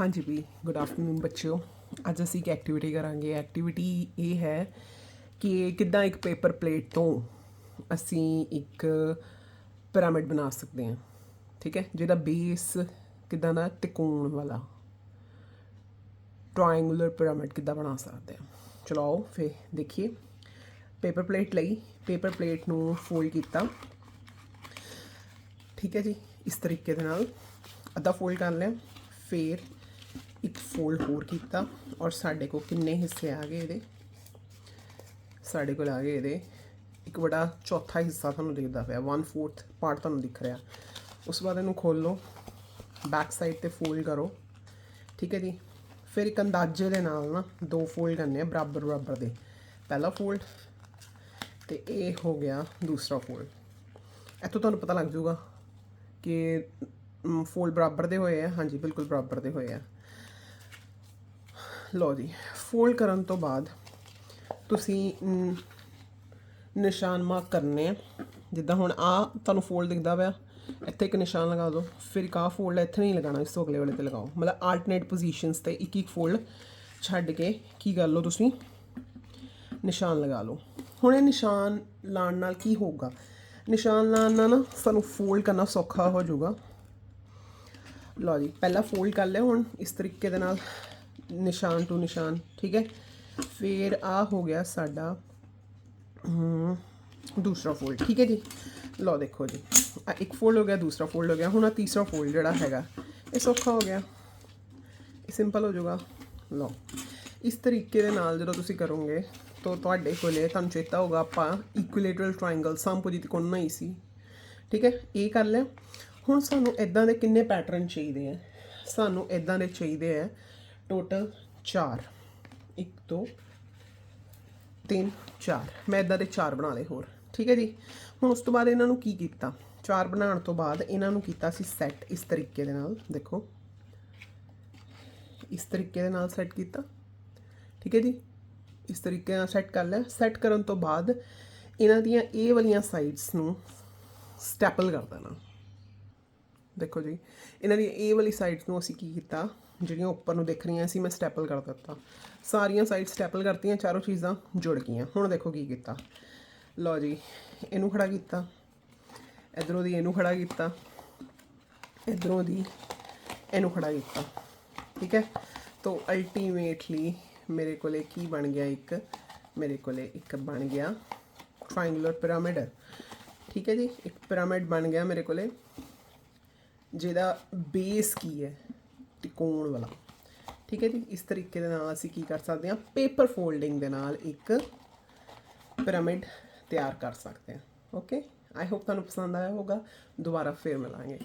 ਹਾਂਜੀ ਵੀ good afternoon ਬੱਚਿਓ। ਅੱਜ ਅਸੀਂ ਇੱਕ ਐਕਟੀਵਿਟੀ ਕਰਾਂਗੇ। ਐਕਟੀਵਿਟੀ ਇਹ ਹੈ ਕਿ ਕਿੱਦਾਂ ਇੱਕ ਪੇਪਰ ਪਲੇਟ ਤੋਂ ਅਸੀਂ ਇੱਕ ਪਿਰਾਮਿਡ ਬਣਾ ਸਕਦੇ ਹਾਂ। ਠੀਕ ਹੈ? ਜਿਹਦਾ ਬੇਸ ਕਿੱਦਾਂ ਦਾ, ਤਿਕੋਣ ਵਾਲਾ। ਟ੍ਰਾਇੰਗੂਲਰ ਪਿਰਾਮਿਡ ਕਿੱਦਾਂ ਬਣਾ ਸਕਦੇ ਹਾਂ। ਚਲੋ ਆਓ ਫੇ ਦੇਖੀਏ। ਪੇਪਰ ਪਲੇਟ ਲਈ ਪੇਪਰ ਪਲੇਟ ਨੂੰ ਫੋਲਡ ਕੀਤਾ। ਠੀਕ ਹੈ ਜੀ? ਇਸ ਤਰੀਕੇ ਦੇ ਨਾਲ ਅੱਧਾ ਫੋਲਡ ਕਰ ਲਿਆ। ਫਿਰ ਇੱਕ ਫੋਲਡ ਹੋਰ ਕੀਤਾ ਔਰ ਸਾਡੇ ਕੋਲ ਕਿੰਨੇ ਹਿੱਸੇ ਆ ਗਏ ਇਹਦੇ? ਸਾਡੇ ਕੋਲ ਆ ਗਏ ਇਹਦੇ। ਇੱਕ ਬੜਾ ਚੌਥਾ ਹਿੱਸਾ ਤੁਹਾਨੂੰ ਦਿਖਦਾ ਪਿਆ 1/4 ਪਾਰਟ ਤੁਹਾਨੂੰ ਦਿਖ ਰਿਹਾ। ਉਸ ਤੋਂ ਬਾਅਦ ਇਹਨੂੰ ਖੋਲ ਲਓ ਬੈਕ ਸਾਈਡ ਤੇ ਫੋਲਡ ਕਰੋ, ਠੀਕ ਹੈ ਜੀ? ਫਿਰ ਇੱਕ ਅੰਦਾਜ਼ੇ ਦੇ ਨਾਲ ਨਾ ਦੋ ਫੋਲਡ ਕਰਨੇ ਆ, ਬਰਾਬਰ ਬਰਾਬਰ ਦੇ। ਪਹਿਲਾ ਫੋਲਡ ਤੇ ਇਹ ਹੋ ਗਿਆ ਦੂਸਰਾ ਫੋਲਡ ਇੱਥੋਂ ਤੁਹਾਨੂੰ ਪਤਾ ਲੱਗ ਜਾਊਗਾ ਕਿ ਫੋਲਡ ਬਰਾਬਰ ਦੇ ਹੋਏ ਆ। ਹਾਂਜੀ, ਬਿਲਕੁਲ ਬਰਾਬਰ ਦੇ ਹੋਏ ਆ। ਲਓ ਜੀ ਫੋਲਡ ਕਰਨ ਤੋਂ ਬਾਅਦ ਤੁਸੀਂ ਮ, ਨਿਸ਼ਾਨ ਮਾਰਕ ਕਰਨੇ ਆ ਜਿੱਦਾਂ ਹੁਣ ਆ ਤੁਹਾਨੂੰ ਫੋਲਡ ਦਿਖਦਾ ਪਿਆ ਇੱਥੇ ਇੱਕ ਨਿਸ਼ਾਨ ਲਗਾ ਦਿਓ ਫਿਰ ਇੱਕ ਆ ਫੋਲਡ ਇੱਥੇ ਨਹੀਂ ਲਗਾਉਣਾ ਇਸ ਤੋਂ ਅਗਲੇ ਵਾਲੇ ਤੇ ਲਗਾਓ ਮਤਲਬ ਆਲਟਰਨੇਟ ਪੋਜੀਸ਼ਨਸ ਤੇ ਇੱਕ ਇੱਕ ਫੋਲਡ ਛੱਡ ਕੇ ਕੀ ਕਰ ਲਓ ਤੁਸੀਂ ਨਿਸ਼ਾਨ ਲਗਾ ਲਓ ਹੁਣ ਇਹ ਨਿਸ਼ਾਨ ਲਾਉਣ ਨਾਲ ਕੀ ਹੋਊਗਾ ਨਿਸ਼ਾਨ ਲਾਉਣ ਨਾਲ ਨਾ ਸਾਨੂੰ ਫੋਲਡ ਕਰਨਾ ਸੌਖਾ ਹੋ ਜਾਊਗਾ ਲਓ ਜੀ ਪਹਿਲਾ ਫੋਲਡ ਕਰ ਲਿਆ ਹੁਣ ਇਸ ਤਰੀਕੇ ਦੇ ਨਾਲ ਨਿਸ਼ਾਨ ਟੂ ਨਿਸ਼ਾਨ ਠੀਕ ਹੈ ਫਿਰ ਆ ਹੋ ਗਿਆ ਸਾਡਾ ਹਮ, ਦੂਸਰਾ ਫੋਲਡ ਠੀਕ ਹੈ ਜੀ ਲਓ ਦੇਖੋ ਜੀ ਆ ਇੱਕ ਫੋਲਡ ਹੋ ਗਿਆ ਦੂਸਰਾ ਫੋਲਡ ਹੋ ਗਿਆ ਹੁਣ ਆ ਤੀਸਰਾ ਫੋਲਡ ਜਿਹੜਾ ਹੈਗਾ ਇਹ ਸੌਖਾ ਹੋ ਗਿਆ ਇਹ ਸਿੰਪਲ ਹੋ ਜਾਊਗਾ ਲਓ ਇਸ ਤਰੀਕੇ ਦੇ ਨਾਲ ਜਦੋਂ ਤੁਸੀਂ ਕਰੋਗੇ ਤਾਂ ਤੁਹਾਡੇ ਕੋਲੇ ਤੁਹਾਨੂੰ ਚੇਤਾ ਹੋਗਾ ਆਪਾਂ ਇਕੁਇਲੇਟਰਲ ਟ੍ਰਾਇੰਗਲ ਸਮਪੁਜੀ ਤਿਕੋਣ ਨਹੀਂ ਸੀ ਠੀਕ ਹੈ ਇਹ ਕਰ ਲਿਆ ਹੁਣ ਸਾਨੂੰ ਇਦਾਂ ਦੇ ਕਿੰਨੇ ਪੈਟਰਨ ਚਾਹੀਦੇ ਆ ਸਾਨੂੰ ਇਦਾਂ ਦੇ ਚਾਹੀਦੇ ਆ ਟੋਟਲ 4 1 2 3 4 ਮੈਂ ਇਦਾਂ ਦੇ 4 ਬਣਾ ਲਏ ਹੋਰ। ਠੀਕ ਹੈ ਜੀ? ਹੁਣ ਉਸ ਤੋਂ ਬਾਅਦ ਇਹਨਾਂ ਨੂੰ ਕੀ ਕੀਤਾ? 4 ਬਣਾਉਣ ਤੋਂ ਬਾਅਦ ਇਹਨਾਂ ਨੂੰ ਕੀਤਾ ਸੀ ਸੈੱਟ ਇਸ ਤਰੀਕੇ ਦੇ ਨਾਲ। ਦੇਖੋ। ਇਸ ਤਰੀਕੇ ਦੇ ਨਾਲ ਸੈੱਟ ਕੀਤਾ। ਠੀਕ ਹੈ ਜੀ? ਇਸ ਤਰੀਕੇ ਨਾਲ ਸੈੱਟ ਕਰ ਲਿਆ। ਸੈੱਟ ਕਰਨ ਤੋਂ ਬਾਅਦ ਇਹਨਾਂ ਦੀਆਂ ਇਹ ਵਾਲੀਆਂ ਸਾਈਡਸ ਨੂੰ ਸਟੈਪਲ ਕਰ ਦੇਣਾ। ਦੇਖੋ ਜੀ, ਇਹਨਾਂ ਦੀ ਇਹ ਵਾਲੀ ਸਾਈਡਸ ਨੂੰ ਅਸੀਂ ਕੀ ਕੀਤਾ, ਜਿਹੜੀਆਂ ਉੱਪਰ ਨੂੰ ਦਿਖ ਰਹੀਆਂ ਸੀ, ਮੈਂ ਸਟੈਪਲ ਕਰ ਦਿੱਤਾ। ਸਾਰੀਆਂ ਸਾਈਡ ਸਟੈਪਲ ਕਰਤੀਆਂ, ਚਾਰੋਂ ਚੀਜ਼ਾਂ ਜੁੜ ਗਈਆਂ। ਹੁਣ ਦੇਖੋ ਕੀ ਕੀਤਾ। ਲਓ ਜੀ, ਇਹਨੂੰ ਖੜਾ ਕੀਤਾ। ਇਧਰੋਂ ਦੀ ਇਹਨੂੰ ਖੜਾ ਕੀਤਾ। ਇਧਰੋਂ ਦੀ ਇਹਨੂੰ ਖੜਾ ਕੀਤਾ। ਠੀਕ ਹੈ? ਤੋ ਅਲਟੀਮੇਟਲੀ ਮੇਰੇ ਕੋਲੇ ਕੀ ਬਣ ਗਿਆ ਇੱਕ? ਮੇਰੇ ਕੋਲੇ ਇੱਕ ਬਣ ਗਿਆ ਟ੍ਰਾਇੰਗੂਲਰ ਪਿਰਾਮਿਡ ਠੀਕ ਹੈ ਜੀ? ਇੱਕ ਪਿਰਾਮਿਡ ਬਣ ਗਿਆ ਮੇਰੇ ਕੋਲੇ। ਜਿਹਦਾ ਬੇਸ ਕੀ ਹੈ? ਤਿਕੋਣ ਵਾਲਾ। ਠੀਕ ਹੈ ਜੀ? ਇਸ ਤਰੀਕੇ ਦੇ ਨਾਲ ਅਸੀਂ ਕੀ ਕਰ ਸਕਦੇ ਹਾਂ? ਪੇਪਰ ਫੋਲਡਿੰਗ ਦੇ ਨਾਲ ਇੱਕ ਪਿਰਾਮਿਡ ਤਿਆਰ ਕਰ ਸਕਦੇ ਹਾਂ। ਓਕੇ ਆਈ ਹੋਪ ਤੁਹਾਨੂੰ ਪਸੰਦ ਆਇਆ ਹੋਗਾ ਦੁਬਾਰਾ ਫੇਰ ਮਿਲਾਂਗੇ।